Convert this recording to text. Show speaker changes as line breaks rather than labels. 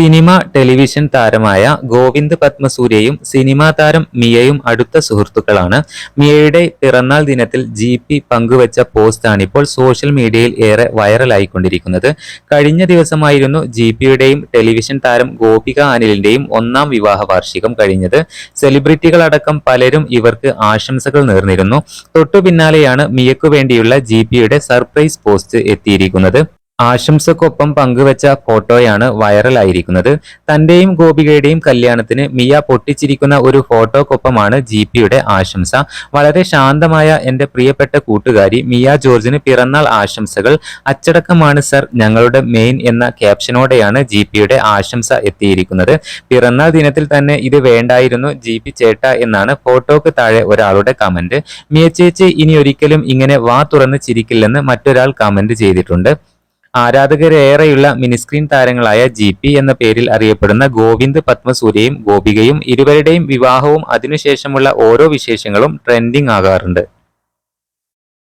Cinema television താരമായ Govind പത്മസൂര്യയും cinema താരം മിയയും അടുത്ത സുഹൃത്തുക്കളാണ്. മിയയുടെ പിറന്നാൾ ദിനത്തിൽ ജി പി പങ്കുവച്ച പോസ്റ്റാണിപ്പോൾ സോഷ്യൽ മീഡിയയിൽ ഏറെ വൈറലായിക്കൊണ്ടിരിക്കുന്നത്. കഴിഞ്ഞ ദിവസമായിരുന്നു ജി പിയുടെയും ടെലിവിഷൻ താരം ഗോപിക അനിലിന്റെയും ഒന്നാം വിവാഹ വാർഷികം കഴിഞ്ഞത്. സെലിബ്രിറ്റികളടക്കം പലരും ഇവർക്ക് ആശംസകൾ നേർന്നിരുന്നു. തൊട്ടു പിന്നാലെയാണ് മിയക്കു വേണ്ടിയുള്ള ജി പിയുടെ സർപ്രൈസ് പോസ്റ്റ് എത്തിയിരിക്കുന്നത്. ആശംസക്കൊപ്പം പങ്കുവച്ച ഫോട്ടോയാണ് വൈറലായിരിക്കുന്നത്. തന്റെയും ഗോപികയുടെയും കല്യാണത്തിന് മിയ പൊട്ടിച്ചിരിക്കുന്ന ഒരു ഫോട്ടോക്കൊപ്പമാണ് ജി പിയുടെ ആശംസ. വളരെ ശാന്തമായ എന്റെ പ്രിയപ്പെട്ട കൂട്ടുകാരി മിയ ജോർജിന് പിറന്നാൾ ആശംസകൾ. അച്ചടക്കമാണ് സർ ഞങ്ങളുടെ മെയിൻ എന്ന ക്യാപ്ഷനോടെയാണ് ജി പിയുടെ ആശംസ എത്തിയിരിക്കുന്നത്. പിറന്നാൾ ദിനത്തിൽ തന്നെ ഇത് വേണ്ടായിരുന്നു ജി പി ചേട്ട എന്നാണ് ഫോട്ടോക്ക് താഴെ ഒരാളുടെ കമന്റ്. മിയ ചേച്ചി ഇനി ഒരിക്കലും ഇങ്ങനെ വാ തുറന്ന് ചിരിക്കില്ലെന്ന് മറ്റൊരാൾ കമന്റ് ചെയ്തിട്ടുണ്ട്. ആരാധകരേറെയുള്ള മിനിസ്ക്രീൻ താരങ്ങളായ ജി പി എന്ന പേരിൽ അറിയപ്പെടുന്ന ഗോവിന്ദ് പത്മസൂര്യയും ഗോപികയും ഇരുവരുടെയും വിവാഹവും അതിനുശേഷമുള്ള ഓരോ വിശേഷങ്ങളും ട്രെൻഡിംഗ് ആകാറുണ്ട്.